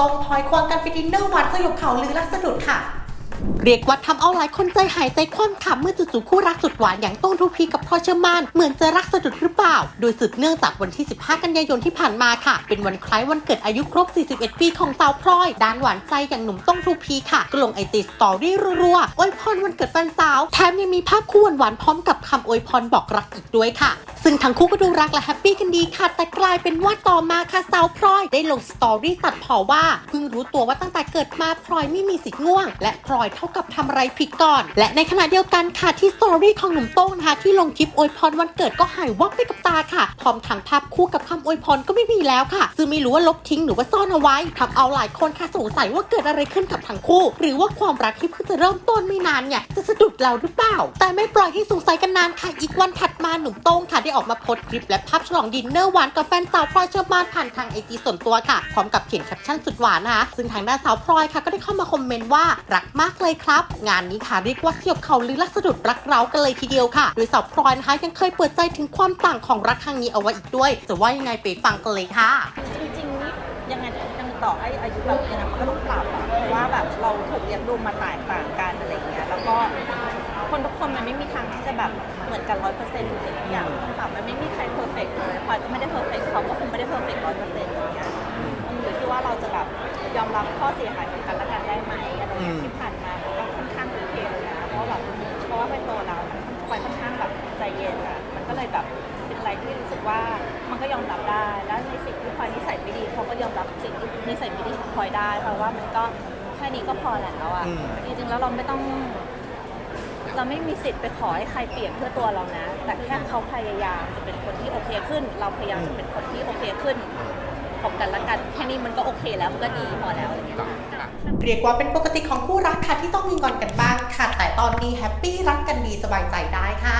ตรงพลอยควงกันไปดินเนอร์วานสยบข่าวลือลักสะดุดค่ะ เรียกว่าทำเอาหลายคนใจหายใจคว่ำขำเมื่อจู่ๆคู่รักสุดหวานอย่างโต้งทูพีกับพลอเชอร์มานเหมือนจะรักสะดุดหรือเปล่า โดยสืบเนื่องจากวันที่ 15 กันยายนที่ผ่านมาค่ะ เป็นวันคล้ายวันเกิดอายุครบ 41 ปีของสาวพลอย ด้านหวานใจอย่างหนุ่มโต้งทูพีค่ะก็ลงไอจีสตอรี่รัวๆอวยพรวันเกิดแฟนสาว แถมยังมีภาพคู่หวานๆพร้อมกับคำอวยพรบอกรักอีกด้วยค่ะ ซึ่งทั้งคู่ก็ดูรักและแฮปปี้กันดีค่ะ แต่กลายเป็นว่าต่อมาค่ะสาวพลอย ได้ลงสตอรี่ตัดเผอว่าเพิ่งรู้ตัวว่าตั้งแต่เกิดมาพลอยไม่มีสิทธิ์ง่วง และพลอยเท่ากับทำอะไรผิดก่อน และในขณะเดียวกันค่ะที่สตอรี่ของหนุ่มโต้งนะคะที่ลงคลิปอวยพรวันเกิดก็หายวับไปกับตาค่ะพร้อมทั้งภาพคู่กับคำอวยพรก็ไม่มีแล้วค่ะ ซึ่งไม่รู้ว่าลบทิ้งหรือว่าซ่อนเอาไว้ทำเอาหลายคนค่ะสงสัยว่าเกิดอะไรขึ้นกับทั้งคู่ หรือว่าความรักที่เพิ่งจะเริ่มต้นไม่นานเนี่ยจะสะดุดเราหรือเปล่า แต่ไม่ปล่อยให้สงสัยกันนานค่ะอีกวันถัดมาหนุ่มโต้งค่ะได้ออกมาโพสคลิปและภาพฉลองดินเนอร์หวานกับแฟนสาวพลอยเชอร์มานผ่านทางไอจีส่วนตัวค่ะ พร้อมกับเขียนแคปชั่นสุดหวานนะคะ ซึ่งทางด้านสาวพลอยค่ะ ก็ได้เข้ามาคอมเมนต์ว่ารักมากเลยครับ งานนี้ค่ะเรียกว่าเสียบเขาลือลักสะดุดรักเรากันเลยทีเดียวค่ะ โดยสาวพลอยนะคะยังเคยเปิดใจถึงความต่างของรักครั้งนี้เอาไว้อีกด้วย จะว่ายังไงไปฟังกันเลยค่ะ จริงๆนี่ยังไงยังต่อให้อายุแบบยังไงมันก็ต้องปรับอะเพราะว่าแบบเราถูกเลี้ยงดูมาแตกต่างกันอะไรอย่างเงี้ยแล้วก็คนทุกคนมันไม่มีทาง แบบเหมือนกันร้อยเปอร์เซ็นต์ทุกสิ่งทุกอย่างต้องปรับมันไม่มีใครเพอร์เฟกต์เลยพลอยก็ไม่ได้เพอร์เฟกต์เขาก็คงไม่ได้เพอร์เฟกต์ร้อยเปอร์เซ็นต์อย่างเงี้ยมันอยู่ที่ว่าเราจะแบบยอมรับข้อเสียหายของกันและกันได้ไหมอะไรอย่างเงี้ยที่ผ่านมามันก็ค่อนข้างโอเคเลยนะเพราะว่าแบบเพราะว่าไปโตแล้วมันพลอยค่อนข้างแบบใจเย็นอะมันก็เลยแบบเป็นอะไรที่รู้สึกว่ามันก็ยอมรับได้และในสิ่งที่พลอยนิสัยไม่ดีเขาก็ยอมรับสิ่งที่นิสัยไม่ดีของพลอยได้เพราะว่ามันก็แค่นี้ก็พอแล้วอะอืมจริงๆแล้วเราไม่ต้อง เราไม่มีสิทธิ์ไปขอให้ใครเปลี่ยนเพื่อตัวเรานะ แต่แค่เขาพยายามจะเป็นคนที่โอเคขึ้น เราพยายามจะเป็นคนที่โอเคขึ้นของกันและกันแค่นี้มันก็โอเคแล้วมันก็ดีพอแล้วอะไรเงี้ยเรียกว่าเป็นปกติของคู่รักค่ะที่ต้องมีงอนกันบ้างค่ะ แต่ตอนนี้แฮปปี้รักกันดีสบายใจได้ค่ะ